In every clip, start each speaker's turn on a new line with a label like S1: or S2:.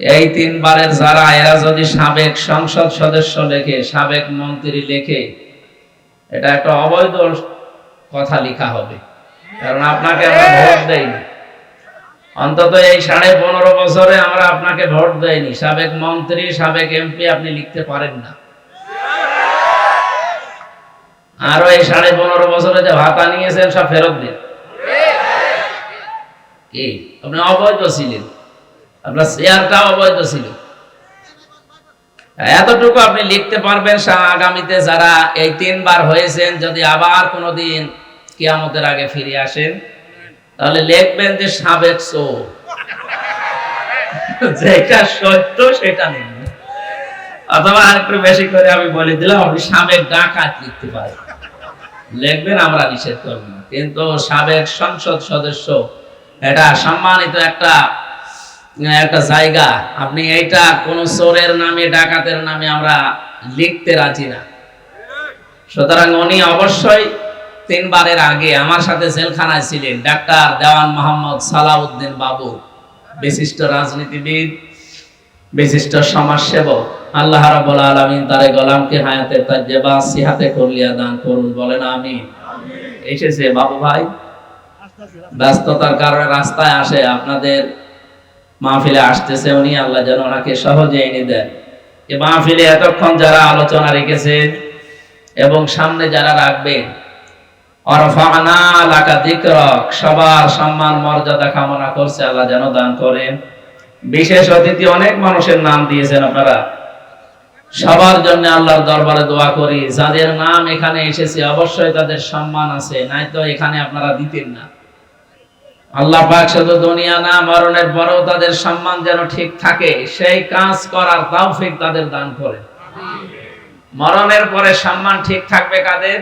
S1: এই তিনবারের যারা, এরা যদি সাবেক সংসদ সদস্য লেখে, সাবেক মন্ত্রী লেখে, এটা একটা অবৈধ কথা লেখা হবে। কারণ আপনাকে আমরা ভোট দেইনি অন্তত এই সাড়ে পনেরো বছরে আমরা আপনাকে ভোট দেইনি। সাবেক মন্ত্রী, সাবেক এমপি আপনি লিখতে পারেন না। আরও এই সাড়ে পনেরো বছরে যে ভাতা নিয়েছেন, সব ফেরত দিন। কি? আপনি অবৈধ ছিলেন। আপনার শেয়ারটা অবৈধ ছিল। এতটুকু আপনি লিখতে পারবেন আগামীতে যারা এই তিনবার হয়েছেন, যদি আবার কোনোদিন কিয়ামতের আগে ফিরে আসেন, তাহলে লিখবেন যে সাবেক সো। যেটা সত্য, সেটা লিখবেন অথবা আরেকটু বেশি করে আমি বলে দিলাম, আপনি সাবেক ডাকাত লিখতে পারেন। লিখবেন, আমরা নিষেধ করব না। কিন্তু সাবেক সংসদ সদস্য, এটা সম্মানিত একটা একটা জায়গা। আপনি এইটা কোন চোরের নামে, ডাকাতের নামে আমরা লিখতে রাজি না। সুতরাং উনি অবশ্যই তিনবারের আগে আমার সাথে জেলখানায় ছিলেন। ডাক্তার দেওয়ান মোহাম্মদ সালাউদ্দিন বাবু, বিশিষ্ট রাজনীতিবিদ, বিশিষ্ট সমাজসেবক। আল্লাহ রাব্বুল আলামিন তারে গোলামকে হায়াতে, তাজ্জেবা, সিহাতে করলিয়া দান করুন, বলেন আমি এসেছে বাবু ভাই। ব্যস্ততার কারণে রাস্তায় আসে আপনাদের মাহফিলে আসতেছে উনি, আল্লাহ যেন ওনাকে সহজে এনে দেন। এ মাহফিলে এতক্ষণ যারা আলোচনা রেখেছেন এবং সামনে যারা দিকরক, সবার সম্মান, মর্যাদা কামনা করছে, আল্লাহ যেন দান করেন বিশেষ অতিথি অনেক মানুষের নাম দিয়েছেন আপনারা। সবার জন্য আল্লাহর দরবারে দোয়া করি, যাদের নাম এখানে এসেছে, অবশ্যই তাদের সম্মান আছে নাই তো এখানে আপনারা দিতেন না। আল্লাহ পাক শুধু দুনিয়া না, মরণের পরেও তাদের সম্মান যেন ঠিক থাকে, সেই কাজ করার তৌফিক তাদের দান করে। মরণের পরে সম্মান ঠিক থাকবে কাদের?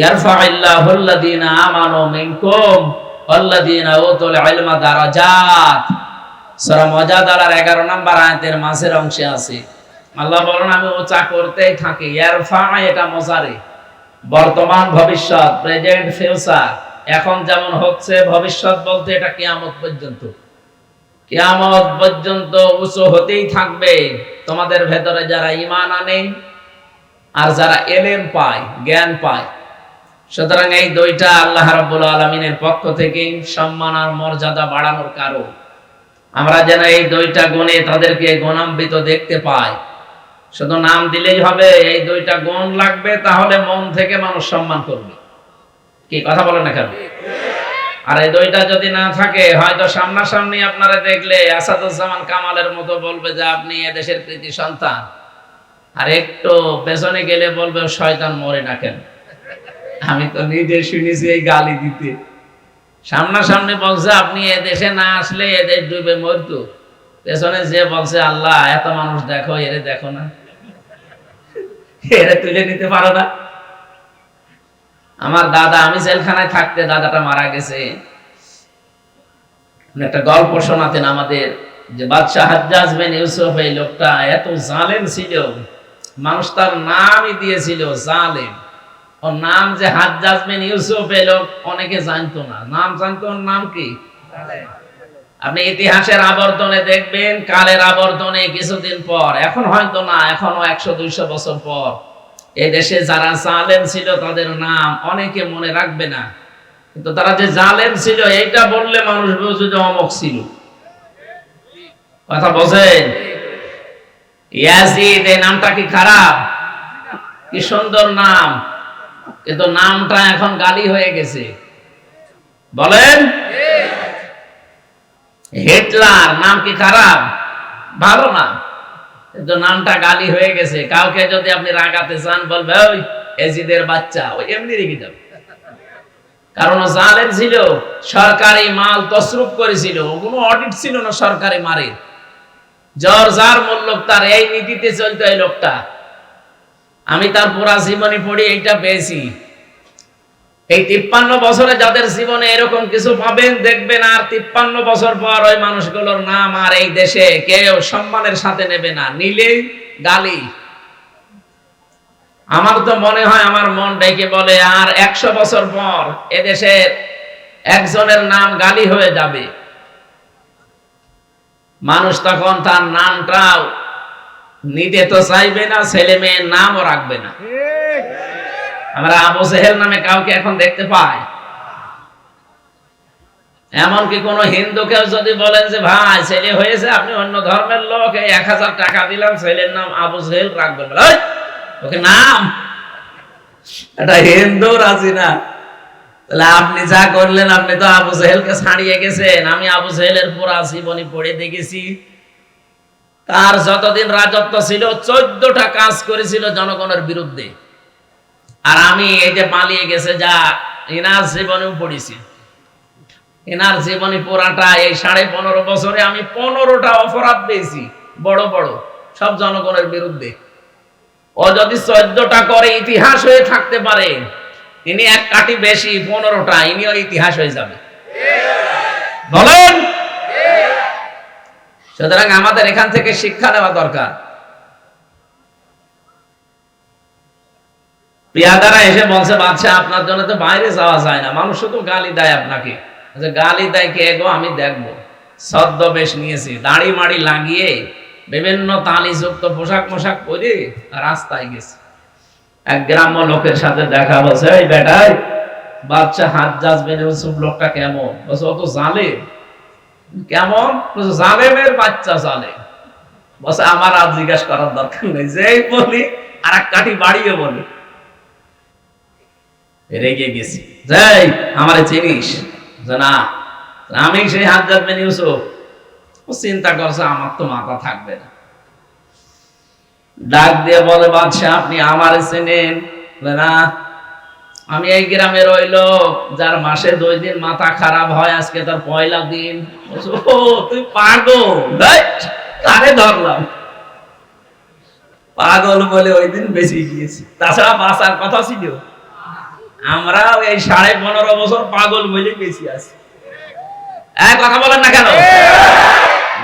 S1: ইয়ারফাইল্লাহু আমানু মিনকুম ওয়াল্লাযীনা উতুল ইলমা দারাজাত। সূরা মুজাদালার 11 নম্বর আয়াতের মাঝের অংশে আছে। আল্লাহ বলেন, আমি উঁচা করতেই থাকি। ইয়ারফা, এটা মজারে। বর্তমান ভবিষ্যৎ, প্রেজেন্ট, ফিউচার। এখন যেমন হচ্ছে, ভবিষ্যৎ বলতে এটা কিয়ামত পর্যন্ত। কিয়ামত পর্যন্ত উঁচু হতেই থাকবে। তোমাদের ভেতরে যারা ঈমান আনে আর যারা এলেম পায়, জ্ঞান পায়, সুতরাং এই দুইটা আল্লাহ রাব্বুল আলামিনের পক্ষ থেকে সম্মান আর মর্যাদা বাড়ানোর কারণ। আমরা যেন এই দুইটা গুণে তাদেরকে গুণান্বিত দেখতে পাই। শুধু নাম দিলেই হবে, এই দুইটা গুণ লাগবে, তাহলে মন থেকে মানুষ সম্মান করবে। কি, কথা বলেন না কেন? আর এই দুইটা যদি না থাকে, হয়তো সামনাসামনি আপনারা দেখলে আসাদুজ্জামান কামালের মতো বলবে যে আপনি এদেশের কৃতি সন্তান। আর একটু পেছনে গেলে বলবে, শয়তান মরে না কেন? আমি তো নিজে শুনেছি এই গালি দিতে। সামনাসামনি বলছে, আপনি এ দেশে না আসলে এ দেশ ডুবে মরতো। পেছনে যে বলছে, আল্লাহ, এত মানুষ দেখো, এরে দেখো না। এরে তুলে নিতে পারো না। আমার দাদা আমি জেলখানায় থাকতে দাদাটা মারা গেছে। একটা গল্প শোনাতেন আমাদের যে বাদশাহ হাজ্জাজ বিন ইউসুফ এই লোকটা এত জালেম ছিল মানুষ তার নামই দিয়েছিল জালেম। ওর নাম যে হাজ্জাজ বিন ইউসুফ এই লোক অনেকে জানতো না। নাম জানতো ওর নাম কি? আপনি ইতিহাসের আবর্তনে দেখবেন কালের আবর্তনে কিছুদিন পর এখন হয়তো না এখনও একশো দুইশো বছর পর এই দেশে যারা জালেম ছিল তাদের নাম অনেকে মনে রাখবে না। কিন্তু তারা যে জালেম ছিল এইটা বললে মানুষ বুঝবে যে অমক ছিল। কথা বোঝেন? ইয়াজিদ এই নামটা কি খারাপ? কি সুন্দর নাম। কিন্তু নামটা এখন গালি হয়ে গেছে। বলেন? হিটলার নাম কি খারাপ? ভালো না। কিন্তু নামটা গালি হয়ে গেছে। কাউকে যদি আপনি রাগাতে চান, বলবে, ওই এজিদের বাচ্চা। ওই এমনি রেখে যাবে। কারণ জালেম ছিল, সরকারি মাল তসরুপ করেছিল। কোনো অডিট ছিল না সরকারি মারের জ্বর যার মূল্য, তার এই নীতিতে চলতো এই লোকটা। আমি তার পুরা জীবনী পড়ি এইটা পেয়েছি। এই তিপ্পান্ন বছরে যাদের জীবনে এরকম কিছু পাবেন, দেখবেন আর তিপ্পান্ন বছর পর ওই মানুষগুলোর নাম আর এই দেশে কেউ সম্মানের সাথে নেবে না। নিলে গালি। আমার তো মনে হয় আমার মন ডেকে বলে, আর একশো বছর পর এদেশের একজনের নাম গালি হয়ে যাবে। মানুষ তখন তার নামটাও নিতে তো চাইবে না, ছেলে মেয়ের নামও রাখবে না। আমরা আবু সেহেল নামে কাউকে এখন দেখতে পাই। এমনকি কোন হিন্দুকেও যদি বলেন যে, ভাই, ছেলে হয়েছে, আপনি অন্য ধর্মের লোক, এই এক হাজার টাকা দিলাম, ছেলের নাম আবু সেহেল রাখবেন। ওকে নাম? এটা হিন্দু রাজি না। তাহলে আপনি যা করলেন, আপনি তো আবু সেহেলকে ছাড়িয়ে গেছেন। আমি আবু সেহেলের পুরা জীবনী পড়ে দেখেছি। তার যতদিন রাজত্ব ছিল, চোদ্দটা কাজ করেছিল জনগণের বিরুদ্ধে। আর আমি এই যে পালিয়ে গেছে, যা এনার জীবনেও পড়েছি। এনার জীবনী পুরাটা এই সাড়ে পনেরো বছরে আমি পনেরোটা অপরাধ পেয়েছি, বড় বড়, সব জনগণের বিরুদ্ধে। ও যদি চোদ্দটা করে ইতিহাস হয়ে থাকতে পারে, তিনি এক কাটি বেশি পনেরোটা, ইনিও ইতিহাস হয়ে যাবে। বলেন? সুতরাং আমাদের এখান থেকে শিক্ষা নেওয়া দরকার। পেয়াদারা এসে বলছে বাচ্চা আপনার জন্য তো বাইরে যাওয়া যায় না। মানুষ শুধু গালি দেয় আপনাকে। বলছে, গালি দেয় কে গো? আমি দেখব। ছদ্মবেশ নিয়েছি। দাড়ি মাড়ি লাগিয়ে বিভিন্ন তালিযুক্ত পোশাক পোশাক পরে রাস্তায় গেছে। এক গ্রাম্য লোকের সাথে দেখা বলছে এই বেটাই বাচ্চা হাত যাজবেন ইউসুফ লোকটা কেমন? বলছে অত জালে। কেমন? জালেমের বাচ্চা জালে। বলছে আমার আর জিজ্ঞাসা করার দরকার নেই। যেই বলি আর এক কাঠি বাড়িয়ে বলি। রেগে গেছি। যাই, আমারে চিনিস না, আমি সেই হাত যাবেন ইউসুফ। ও চিন্তা করছে, আমার তো মাথা থাকবে না। ডাক দিয়ে বলে, বাদশাহ, আপনি আমারে চেনেন? না, আমি এই গ্রামের ওই লোক, যার মাসে দুই দিন মাথা খারাপ হয়, আজকে তার পয়লা দিন। ও, তুই পাগল? কারে ধরলাম? পাগল বলে ওই দিন বেশি গিয়েছি। তাছাড়া বাঁচার কথা ছিল। আমরা এই সাড়ে পনেরো বছর পাগল বলে বেশি আছি। এক কথা বলেন না কেন?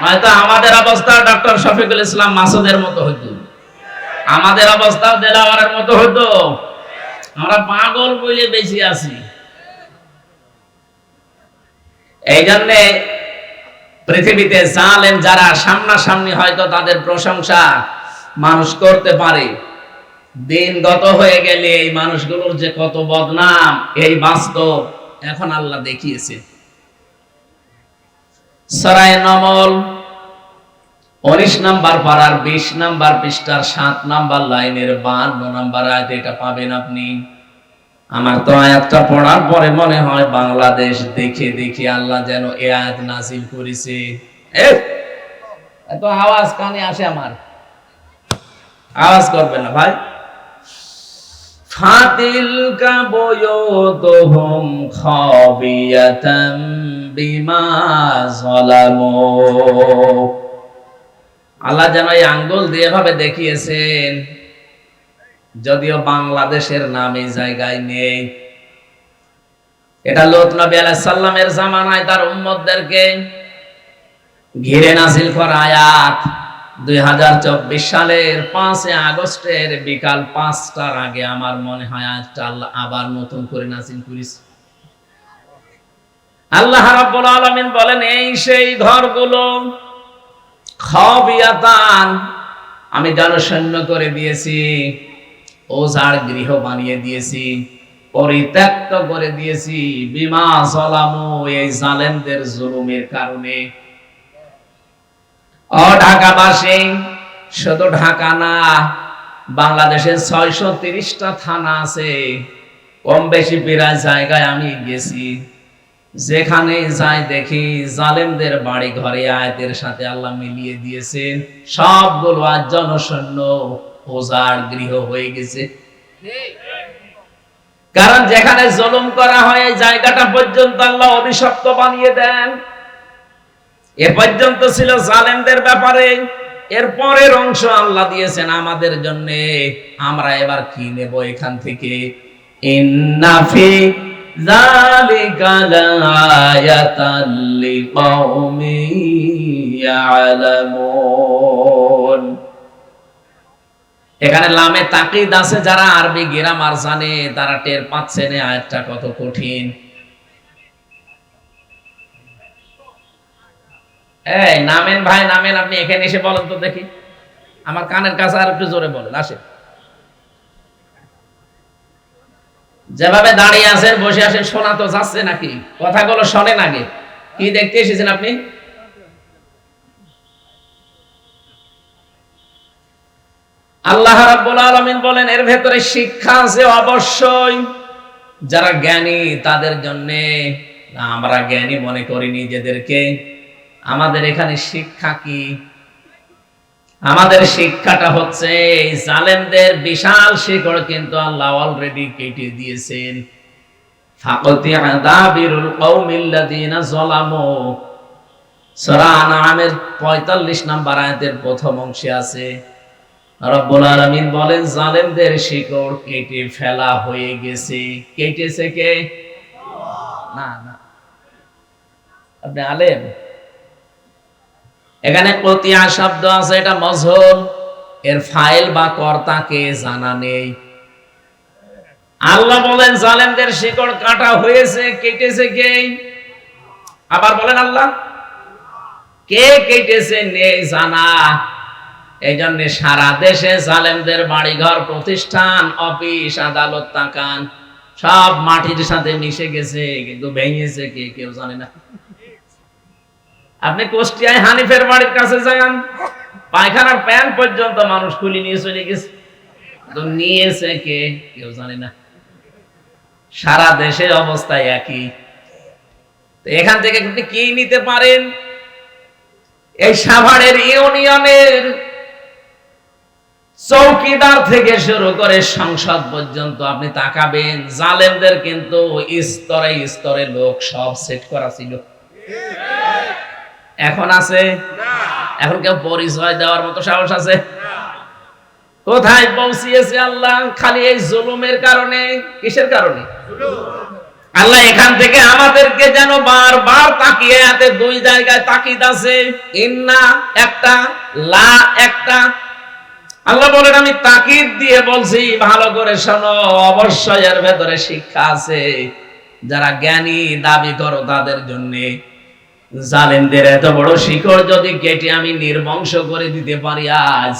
S1: নয়তো আমাদের অবস্থা ডক্টর শফিকুল ইসলাম মাসুদের মতো হইতো। আমাদের অবস্থা দেলাওয়ারের মতো হতো আমরা পাগল বলে বেশি আছি। এই জন্যে পৃথিবীতে জালেম যারা সামনাসামনি হয়তো তাদের প্রশংসা মানুষ করতে পারে। দিন গত হয়ে গেলে এই মানুষগুলোর যে কত বদনাম, এই বাস্তব এখন আল্লাহ দেখিয়েছে। নমল, উনিশ নাম্বার পাড়ার বিশ নাম্বার পৃষ্ঠার সাত নাম্বার লাইনের বান্ন নাম্বার এটা পাবেন আপনি। আমার তো আয়াতটা পড়ার পরে মনে হয় বাংলাদেশ দেখে দেখে আল্লাহ যেন এ আয়াত নাজিল করেছে। এত আওয়াজ কানে আসে আমার। আওয়াজ করবে না ভাই। ফাতিলক বুয়ুতুহুম খাবিয়াতাম বিমা যালামু। আল্লাহ যেন এই আঙ্গুল দিয়ে ভাবে দেখিয়েছেন, যদিও বাংলাদেশের নাম এই জায়গায় নেই। এটা লোক নবী আলাইহিস সালামের জামানায় তার উম্মতদেরকে ঘিরে নাজিল করা আয়াত। দুই হাজার চব্বিশ সালের পাঁচে আগস্টের বিকাল পাঁচটার আগে আমার মনে হয় আবার নতুন করে করিস। আল্লাহ রাব্বুল আলামিন বলেন, এই সেই ঘরগুলো আমি জনশূন্য করে দিয়েছি ওজার গৃহ বানিয়ে দিয়েছি, পরিত্যক্ত করে দিয়েছি, বিমা জলামু, এই জালেমদের জুলুমের কারণে। ও ঢাকাবাসী, শুধু ঢাকা না, বাংলাদেশে ছয়শো তিরিশটা থানা আছে। কম বেশি প্রায় জায়গায় আমি গেছি। যেখানে যাই দেখি জালেমদের বাড়ি ঘরে আয়াতের সাথে আল্লাহ মিলিয়ে দিয়েছেন সবগুলো আজ জনশূন্য ওজার গৃহ হয়ে গেছে। কারণ যেখানে জুলুম করা হয় জায়গাটা পর্যন্ত আল্লাহ অভিশপ্ত বানিয়ে দেন। এ পর্যন্ত ছিল জালেমদের ব্যাপারে। এর পরের অংশ আল্লাহ দিয়েছেন আমাদের জন্য। আমরা এবার কি নেব এখান থেকে? এখানে লামে তাকিদ আছে, যারা আরবি গ্রামার জানে, তারা টের পাচ্ছেন এই আয়াতটা কত কঠিন। এই, নামেন ভাই, নামেন, আপনি এখানে এসে বলেন তো দেখি। আমার কানের কাছে আর একটু জোরে বলেন আসে যেভাবে দাঁড়িয়ে আছেন, বসে আছেন, শোনা তো যাচ্ছে নাকি? কথাগুলো শোনেন আগে। কি দেখতে এসেছেন আপনি? আল্লাহ রাব্বুল আলামিন বলেন, এর ভেতরে শিক্ষা আছে অবশ্যই। যারা জ্ঞানী, তাদের জন্য আমরা জ্ঞানী মনে করি নিজেদেরকে। আমাদের এখানে শিক্ষা কি? আমাদের শিক্ষাটা হচ্ছে জালেমদের বিশাল শিকড় কিন্তু আল্লাহ অলরেডি কেটে দিয়েছেন। ফাকতি আদাবিরুল কওমিল্লাযিনা যালামু। সূরা আনআমের 45 নম্বর আয়াতের প্রথম অংশে আছে বলেন কেটে ফেলা হয়ে গেছে। কেটেছে কে? না। আপনি আলেম? এখানে কতিয়া শব্দ আছে, এটা মজহল। এর ফাইল বা কর্তাকে জানা নেই। আল্লাহ বলেন, জালেমদের শিকড় কাটা হয়েছে, কেটেছে কে? আবার বলেন, আল্লাহ, কে কেটেছে নেই জানা? এই জন্য সারা দেশে জালেমদের বাড়িঘর, প্রতিষ্ঠান, অফিস, আদালত, তাকান। সব মাটির সাথে মিশে গেছে, কিন্তু ভেঙেছে কে, কেউ জানে না। আপনি কুষ্টিয়ায় হানিফের বাড়ির কাছে যান, পায়খানার প্যান পর্যন্ত মানুষ খুলি নিয়ে চলে গেছে। তো নিয়েছে কে? কেউ জানে না। সারা দেশের অবস্থা একই। তো এখান থেকে আপনি কি নিতে পারেন? এই সাভারের ইউনিয়নের চৌকিদার থেকে শুরু করে সংসদ পর্যন্ত আপনি তাকাবেন, জালেমদের কিন্তু স্তরে স্তরে লোক সব সেট করা ছিল। এখন আছে? এখন কেউ পরিচয় দেওয়ার মতো সাহস আছে? কোথায় পৌঁছিয়েছে আল্লাহ? খালি এই জুলুমের কারণে? কিসের কারণে? আল্লাহ এখান থেকে আমাদেরকে যেন বারবার তাকিয়ে হাতে দুই জায়গায় তাকিদ আছে। ইন্না একটা, লা একটা। আল্লাহ বলেন, আমি তাকিদ দিয়ে বলছি, ভালো করে শোনো, অবশ্যই এর ভেতরে শিক্ষা আছে। যারা জ্ঞানী, দাবি করো তাদের জন্যে। জালেমদের এত বড় শিকড় যদি কেটে আমি নির্বংশ করে দিতে পারি আজ।